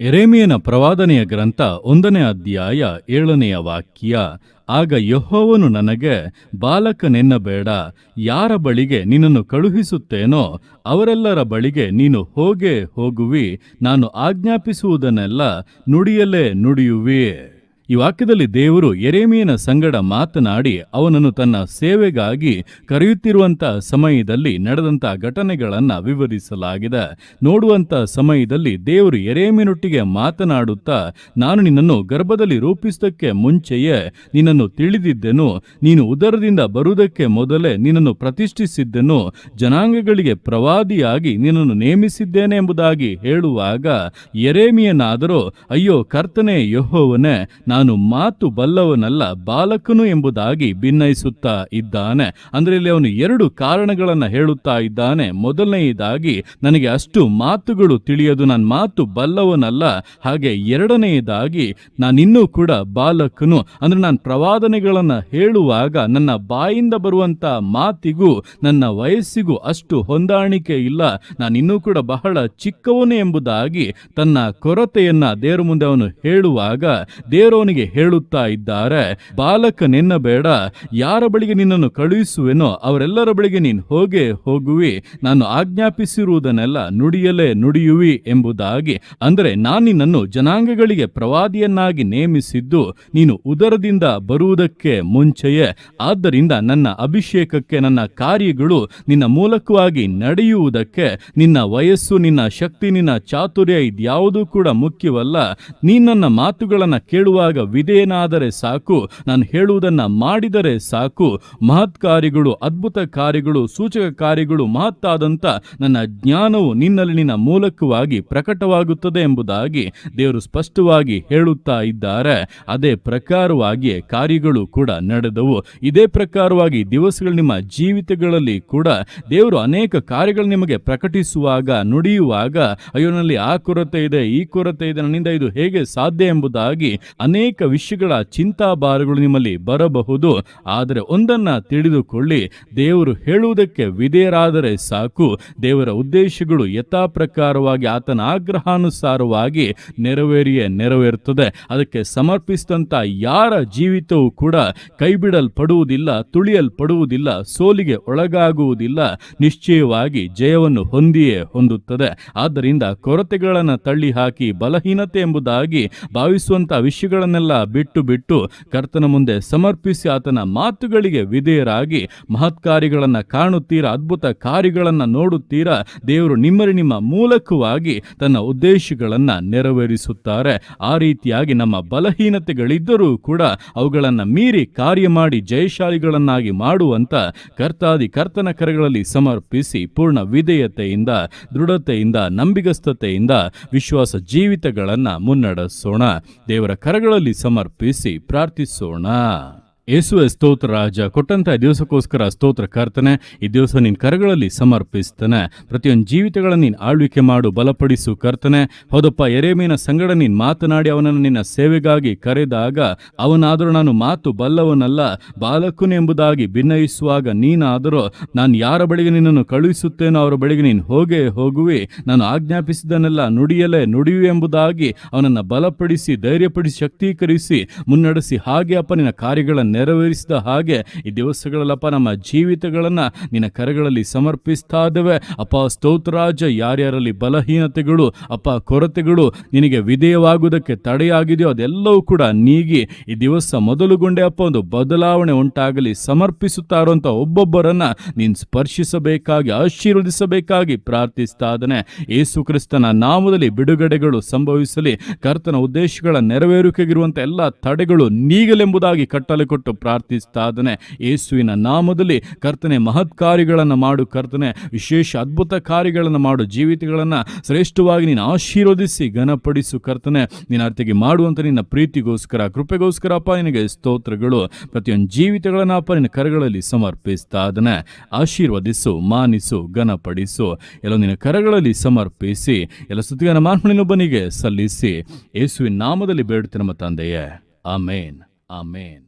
ಎರೇಮಿಯನ ಪ್ರವಾದನೆಯ ಗ್ರಂಥ ಒಂದನೇ ಅಧ್ಯಾಯ ಏಳನೆಯ ವಾಕ್ಯ, ಆಗ ಯಹೋವನು ನನಗೆ, ಬಾಲಕನೆನ್ನಬೇಡ, ಯಾರ ಬಳಿಗೆ ನಿನ್ನನ್ನು ಕಳುಹಿಸುತ್ತೇನೋ, ಅವರೆಲ್ಲರ ಬಳಿಗೆ ನೀನು ಹೋಗೇ ಹೋಗುವಿ, ನಾನು ಆಜ್ಞಾಪಿಸುವುದನ್ನೆಲ್ಲ ನುಡಿಯಲೇ ನುಡಿಯುವಿ. ಈ ವಾಕ್ಯದಲ್ಲಿ ದೇವರು ಎರೇಮಿಯನ ಸಂಗಡ ಮಾತನಾಡಿ ಅವನನ್ನು ತನ್ನ ಸೇವೆಗಾಗಿ ಕರೆಯುತ್ತಿರುವಂತಹ ಸಮಯದಲ್ಲಿ ನಡೆದಂತ ಘಟನೆಗಳನ್ನು ವಿವರಿಸಲಾಗಿದೆ. ನೋಡುವಂತ ಸಮಯದಲ್ಲಿ ದೇವರು ಎರೇಮಿಯನೊಟ್ಟಿಗೆ ಮಾತನಾಡುತ್ತಾ, ನಾನು ನಿನ್ನನ್ನು ಗರ್ಭದಲ್ಲಿ ರೂಪಿಸುವುದಕ್ಕೆ ಮುಂಚೆಯೇ ನಿನ್ನನ್ನು ತಿಳಿದಿದ್ದೆನು, ನೀನು ಉದರದಿಂದ ಬರುವುದಕ್ಕೆ ಮೊದಲೇ ನಿನ್ನನ್ನು ಪ್ರತಿಷ್ಠಿಸಿದ್ದೆನು, ಜನಾಂಗಗಳಿಗೆ ಪ್ರವಾದಿಯಾಗಿ ನಿನ್ನನ್ನು ನೇಮಿಸಿದ್ದೇನೆ ಎಂಬುದಾಗಿ ಹೇಳುವಾಗ ಎರೇಮಿಯನಾದರೂ ಅಯ್ಯೋ ಕರ್ತನೆ ಯಹೋವನೇ ನಾನು ಮಾತು ಬಲ್ಲವನಲ್ಲ, ಬಾಲಕನು ಎಂಬುದಾಗಿ ಭಿನ್ನಯಿಸುತ್ತಾ ಇದ್ದಾನೆ. ಅಂದರೆ ಇಲ್ಲಿ ಅವನು ಎರಡು ಕಾರಣಗಳನ್ನು ಹೇಳುತ್ತಾ ಇದ್ದಾನೆ. ಮೊದಲನೆಯದಾಗಿ, ನನಗೆ ಅಷ್ಟು ಮಾತುಗಳು ತಿಳಿಯದು, ನಾನು ಮಾತು ಬಲ್ಲವನಲ್ಲ. ಹಾಗೆ ಎರಡನೆಯದಾಗಿ ನಾನಿನ್ನೂ ಕೂಡ ಬಾಲಕನು. ಅಂದ್ರೆ ನಾನು ಪ್ರವಾದನೆಗಳನ್ನು ಹೇಳುವಾಗ, ನನ್ನ ಬಾಯಿಂದ ಬರುವಂಥ ಮಾತಿಗೂ, ನನ್ನ ವಯಸ್ಸಿಗೂ ಅಷ್ಟು ಹೊಂದಾಣಿಕೆ ಇಲ್ಲ. ನಾನಿನ್ನೂ ಕೂಡ ಬಹಳ ಚಿಕ್ಕವನು ಎಂಬುದಾಗಿ ತನ್ನ ಕೊರತೆಯನ್ನು ದೇವರ ಮುಂದೆ ಅವನು ಹೇಳುವಾಗ ದೇವರವನಿಗೆ ಹೇಳುತ್ತಾ ಇದ್ದಾರೆ ಬಾಲಕನೆನ್ನಬೇಡ ಯಾರ ಬಳಿಗೆ ನಿನ್ನನ್ನು ಕಳುಹಿಸುವೆನೋ ಅವರೆಲ್ಲರ ಬಳಿಗೆ ನೀನು ಹೋಗೇ ಹೋಗುವಿ, ನಾನು ಆಜ್ಞಾಪಿಸಿರುವುದನ್ನೆಲ್ಲ ನುಡಿಯಲೇ ನುಡಿಯುವಿ ಎಂಬುದಾಗಿ. ಅಂದರೆ ನಾನು ನಿನ್ನನ್ನು ಜನಾಂಗಗಳಿಗೆ ಪ್ರವಾದಿಯನ್ನಾಗಿ ನೇಮಿಸಿದ್ದು, ನೀನು ಉದರದಿಂದ ಬರುವುದಕ್ಕೆ ಮುಂಚೆಯೇ, ಆದ್ದರಿಂದ ನನ್ನ ಅಭಿಷೇಕಕ್ಕೆ ನನ್ನ ಕಾರ್ಯಗಳು ನಿನ್ನ ಮೂಲಕವಾಗಿ ನಡೆಯುವುದಕ್ಕೆ, ನಿನ್ನ ವಯಸ್ಸು, ನಿನ್ನ ಶಕ್ತಿ, ನಿನ್ನ ಚಾತುರ್ಯ ಇದ್ಯಾವುದೂ ಕೂಡ ಮುಖ್ಯವಲ್ಲ. ನೀ ನನ್ನ ಮಾತುಗಳನ್ನು ಕೇಳುವಾಗ ವಿಧೇಯನಾದರೆ ಸಾಕು, ನಾನು ಹೇಳುವುದನ್ನು ಮಾಡಿದರೆ ಸಾಕು. ಮಹತ್ ಕಾರ್ಯಗಳು ಅದ್ಭುತ ಕಾರ್ಯಗಳು ಸೂಚಕ ಕಾರ್ಯಗಳು ಮಹತ್ತಾದಂಥ ನನ್ನ ಜ್ಞಾನವು ನಿನ್ನಲ್ಲಿ ನಿನ್ನ ಮೂಲಕವಾಗಿ ಪ್ರಕಟವಾಗುತ್ತದೆ ಎಂಬುದಾಗಿ ದೇವರು ಸ್ಪಷ್ಟವಾಗಿ ಹೇಳುತ್ತಾ ಇದ್ದಾರೆ. ಅದೇ ಪ್ರಕಾರವಾಗಿಯೇ ಕಾರ್ಯಗಳು ಕೂಡ ನಡೆದವು. ಇದೇ ಪ್ರಕಾರವಾಗಿ ದಿವಸಗಳು ನಿಮ್ಮ ಜೀವಿತಗಳಲ್ಲಿ ಕೂಡ ದೇವರು ಅನೇಕ ಕಾರ್ಯಗಳು ನಿಮಗೆ ಪ್ರಕಟಿಸುವಾಗ, ನುಡಿಯುವಾಗ ಅಯ್ಯೋನಲ್ಲಿ ಆ ಕೊರತೆ ಇದೆ, ಈ ಕೊರತೆ ಇದೆ, ನನ್ನಿಂದ ಇದು ಹೇಗೆ ಸಾಧ್ಯ ಎಂಬುದಾಗಿ ಅನೇಕ ವಿಷಯಗಳ ಚಿಂತಾಭಾರಗಳು ನಿಮ್ಮಲ್ಲಿ ಬರಬಹುದು. ಆದರೆ ಒಂದನ್ನ ತಿಳಿದುಕೊಳ್ಳಿ. ದೇವರು ಹೇಳುವುದಕ್ಕೆ ವಿಧೇಯರಾದರೆ ಸಾಕು. ದೇವರ ಉದ್ದೇಶಗಳು ಯಥಾಪ್ರಕಾರವಾಗಿ ಆತನ ಆಗ್ರಹಾನುಸಾರವಾಗಿ ನೆರವೇರಿಯೇ ನೆರವೇರುತ್ತದೆ. ಅದಕ್ಕೆ ಸಮರ್ಪಿಸಿದಂಥ ಯಾರ ಜೀವಿತವೂ ಕೂಡ ಕೈಬಿಡಲ್ಪಡುವುದಿಲ್ಲ, ತುಳಿಯಲ್ಪಡುವುದಿಲ್ಲ, ಸೋಲಿಗೆ ಒಳಗಾಗುವುದಿಲ್ಲ, ನಿಶ್ಚಯವಾಗಿ ಜಯವನ್ನು ಹೊಂದಿಯೇ ಹೊಂದುತ್ತದೆ. ಆದ್ದರಿಂದ ಕೊರತೆಗಳನ್ನು ತಳ್ಳಿ ಹಾಕಿ ಬಲಹೀನತೆ ಎಂಬುದಾಗಿ ಭಾವಿಸುವಂತ ವಿಷಯಗಳನ್ನೆಲ್ಲ ಬಿಟ್ಟು ಬಿಟ್ಟು ಕರ್ತನ ಮುಂದೆ ಸಮರ್ಪಿಸಿ ಆತನ ಮಾತುಗಳಿಗೆ ವಿಧೇಯರಾಗಿ ಮಹತ್ ಕಾರ್ಯಗಳನ್ನು ಕಾಣುತ್ತೀರಾ, ಅದ್ಭುತ ಕಾರ್ಯಗಳನ್ನು ನೋಡುತ್ತೀರಾ, ದೇವರು ನಿಮ್ಮರಿ ನಿಮ್ಮ ಮೂಲಕವಾಗಿ ತನ್ನ ಉದ್ದೇಶಗಳನ್ನು ನೆರವೇರಿಸುತ್ತಾರೆ. ಆ ರೀತಿಯಾಗಿ ನಮ್ಮ ಬಲಹೀನತೆಗಳಿದ್ದರೂ ಕೂಡ ಅವುಗಳನ್ನು ಮೀರಿ ಕಾರ್ಯ ಮಾಡಿ ಜಯಶಾಲಿಗಳನ್ನಾಗಿ ಮಾಡುವಂತ ಕರ್ತಾದಿ ಕರ್ತನ ಕರಗಳಲ್ಲಿ ಸಮರ್ಪಿಸಿ ಪೂರ್ಣ ವಿಧೇಯತೆಯಿಂದ, ದೃಢತೆಯಿಂದ, ನಂಬಿಗಸ್ತತೆಯಿಂದ ವಿಶ್ವಾಸ ಜೀವಿತಗಳನ್ನು ಮುನ್ನಡೆಸೋಣ. ದೇವರ ಕರಗಳಲ್ಲಿ ಸಮರ್ಪಿಸಿ ಪ್ರಾರ್ಥಿಸೋಣ. ಯೇಸುವೆ ಸ್ತೋತ್ರ ರಾಜ, ಕೊಟ್ಟಂತ ದಿವಸಕ್ಕೋಸ್ಕರ ಸ್ತೋತ್ರ ಕರ್ತನೆ, ಈ ದಿವಸ ನಿನ್ನ ಕರಗಳಲ್ಲಿ ಸಮರ್ಪಿಸ್ತಾನೆ. ಪ್ರತಿಯೊಂದು ಜೀವಿತಗಳನ್ನು ನೀನು ಆಳ್ವಿಕೆ ಮಾಡು, ಬಲಪಡಿಸು ಕರ್ತನೆ. ಹೌದಪ್ಪ ಎರೆಮೀನ ಸಂಗಡ ನೀನು ಮಾತನಾಡಿ ಅವನನ್ನು ನಿನ್ನ ಸೇವೆಗಾಗಿ ಕರೆದಾಗ, ಅವನಾದರೂ ನಾನು ಮಾತು ಬಲ್ಲವನಲ್ಲ ಬಾಲಕನೆಂಬುದಾಗಿ ಭಿನ್ನಯಿಸುವಾಗ ನೀನಾದರೂ, ನಾನು ಯಾರ ಬಳಿಗೆ ನಿನ್ನನ್ನು ಕಳುಹಿಸುತ್ತೇನೋ ಅವರ ಬಳಿಗೆ ನೀನು ಹೋಗೇ ಹೋಗುವಿ. ನಾನು ಆಜ್ಞಾಪಿಸಿದನೆಲ್ಲ ನುಡಿಯಲೇ ನುಡಿಯು ಎಂಬುದಾಗಿ ಅವನನ್ನು ಬಲಪಡಿಸಿ, ಧೈರ್ಯಪಡಿಸಿ, ಶಕ್ತೀಕರಿಸಿ, ಮುನ್ನಡೆಸಿ, ಹಾಗೆ ಅಪ್ಪ ನಿನ್ನ ಕಾರ್ಯಗಳನ್ನು ನೆರವೇರಿಸಿದ ಹಾಗೆ ಈ ದಿವಸಗಳಲ್ಲಪ್ಪ ನಮ್ಮ ಜೀವಿತಗಳನ್ನು ನಿನ್ನ ಕರೆಗಳಲ್ಲಿ ಸಮರ್ಪಿಸ್ತಾ ಇದ್ದೇವೆ ಅಪ್ಪ ಸ್ತೋತ್ರಾಜ ಯಾರ್ಯಾರಲ್ಲಿ ಬಲಹೀನತೆಗಳು, ಅಪ್ಪ, ಕೊರತೆಗಳು ನಿನಗೆ ವಿಧೇಯವಾಗುವುದಕ್ಕೆ ತಡೆಯಾಗಿದೆಯೋ ಅದೆಲ್ಲವೂ ಕೂಡ ನೀಗಿ ಈ ದಿವಸ ಮೊದಲುಗೊಂಡೆ ಅಪ್ಪ ಒಂದು ಬದಲಾವಣೆ ಉಂಟಾಗಲಿ ಸಮರ್ಪಿಸುತ್ತಾ ಒಬ್ಬೊಬ್ಬರನ್ನು ಒಬ್ಬೊಬ್ಬರನ್ನ ನೀನು ಸ್ಪರ್ಶಿಸಬೇಕಾಗಿ, ಆಶೀರ್ವದಿಸಬೇಕಾಗಿ ಪ್ರಾರ್ಥಿಸ್ತಾ ಇದ್ದಾನೆ ಯೇಸು ಕ್ರಿಸ್ತನ ನಾಮದಲ್ಲಿ ಬಿಡುಗಡೆಗಳು ಸಂಭವಿಸಲಿ. ಕರ್ತನ ಉದ್ದೇಶಗಳ ನೆರವೇರಿಕೆಗಿರುವಂಥ ಎಲ್ಲ ತಡೆಗಳು ನೀಗಲೆಂಬುದಾಗಿ ಕಟ್ಟಲೆ ಕೊಟ್ಟು ಪ್ರಾರ್ಥಿಸ್ತಾ ಇದ್ದಾನೆ. ಯೇಸುವಿನ ನಾಮದಲ್ಲಿ ಕರ್ತನೆ ಮಹತ್ ಕಾರ್ಯಗಳನ್ನು ಮಾಡು ಕರ್ತನೆ, ವಿಶೇಷ ಅದ್ಭುತ ಕಾರ್ಯಗಳನ್ನು ಮಾಡು, ಜೀವಿತಗಳನ್ನು ಶ್ರೇಷ್ಠವಾಗಿ ನೀನು ಆಶೀರ್ವದಿಸಿ, ಘನಪಡಿಸು ಕರ್ತನೆ. ನಿನ್ನ ಅರ್ಥಿಗೆ ಮಾಡುವಂಥ ನಿನ್ನ ಪ್ರೀತಿಗೋಸ್ಕರ, ಕೃಪೆಗೋಸ್ಕರ ಅಪ್ಪ ನಿನಗೆ ಸ್ತೋತ್ರಗಳು. ಪ್ರತಿಯೊಂದು ಜೀವಿತಗಳನ್ನು ಅಪ್ಪ ನಿನ್ನ ಕರಗಳಲ್ಲಿ ಸಮರ್ಪಿಸ್ತಾ ಇದ್ದಾನೆ. ಆಶೀರ್ವದಿಸು, ಮಾನಿಸು, ಘನಪಡಿಸು. ಎಲ್ಲ ನಿನ್ನ ಕರಗಳಲ್ಲಿ ಸಮರ್ಪಿಸಿ, ಎಲ್ಲ ಸ್ತುತಿಗನ ಮಾನ್ಮನಿನೊಬ್ಬನಿಗೆ ಸಲ್ಲಿಸಿ. ಯೇಸುವಿನ ನಾಮದಲ್ಲಿ ಬೇಡುತ್ತೆ ನಮ್ಮ ತಂದೆಯೇ. ಆಮೇನ್. ಆಮೇನ್.